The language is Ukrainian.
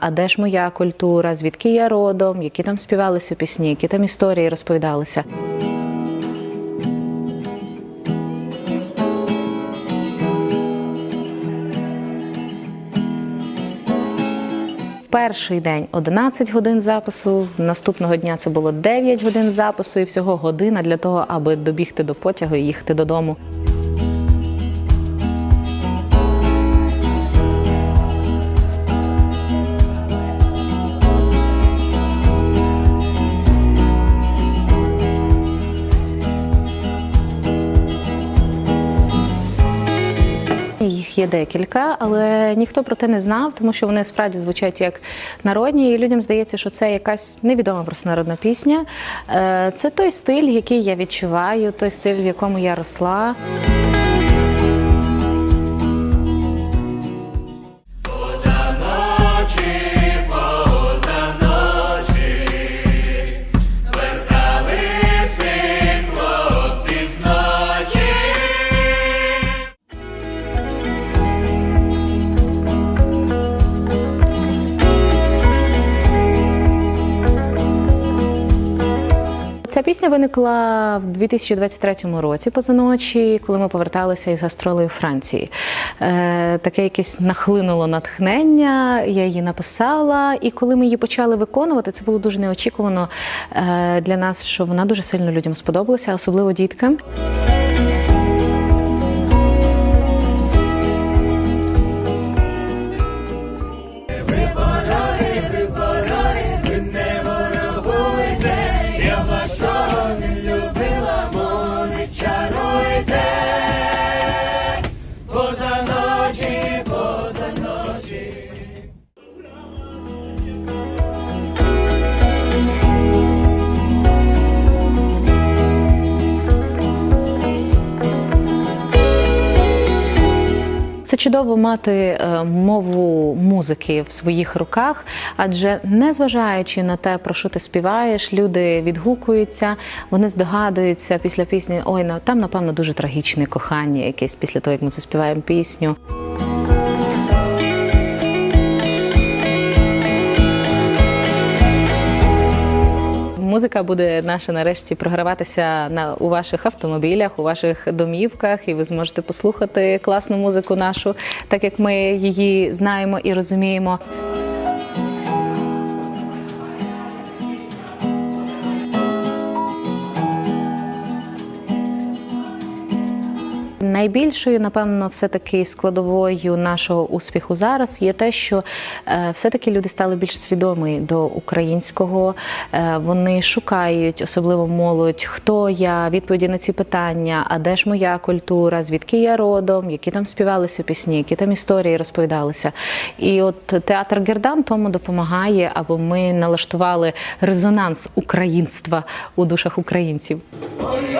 а де ж моя культура, звідки я родом, які там співалися пісні, які там історії розповідалися. Перший день 11 годин запису, наступного дня це було 9 годин запису і всього година для того, аби добігти до потягу і їхати додому. Їх є декілька, але ніхто про те не знав, тому що вони справді звучать як народні, і людям здається, що це якась невідома просто народна пісня. Е, Це той стиль, який я відчуваю, той стиль, в якому я росла. Ця пісня виникла в 2023 році позаночі, коли ми поверталися із гастролею Франції. Е, таке якесь нахлинуло натхнення, я її написала, і коли ми її почали виконувати, це було дуже неочікувано е, для нас, що вона дуже сильно людям сподобалася, особливо діткам. Чудово мати е, мову музики в своїх руках, адже незважаючи на те, про що ти співаєш, люди відгукуються, вони здогадуються після пісні. Ой, там напевно дуже трагічне кохання, якесь після того, як ми заспіваємо пісню. Музика буде наша нарешті програватися на у ваших автомобілях, у ваших домівках, і ви зможете послухати класну музику нашу, так як ми її знаємо і розуміємо. Найбільшою, напевно, все-таки складовою нашого успіху зараз є те, що е, все-таки люди стали більш свідомі до українського. Е, вони шукають, особливо молодь, хто я, відповіді на ці питання, а де ж моя культура, звідки я родом, які там співалися пісні, які там історії розповідалися. І от театр Гердан тому допомагає, аби ми налаштували резонанс українства у душах українців. Ой,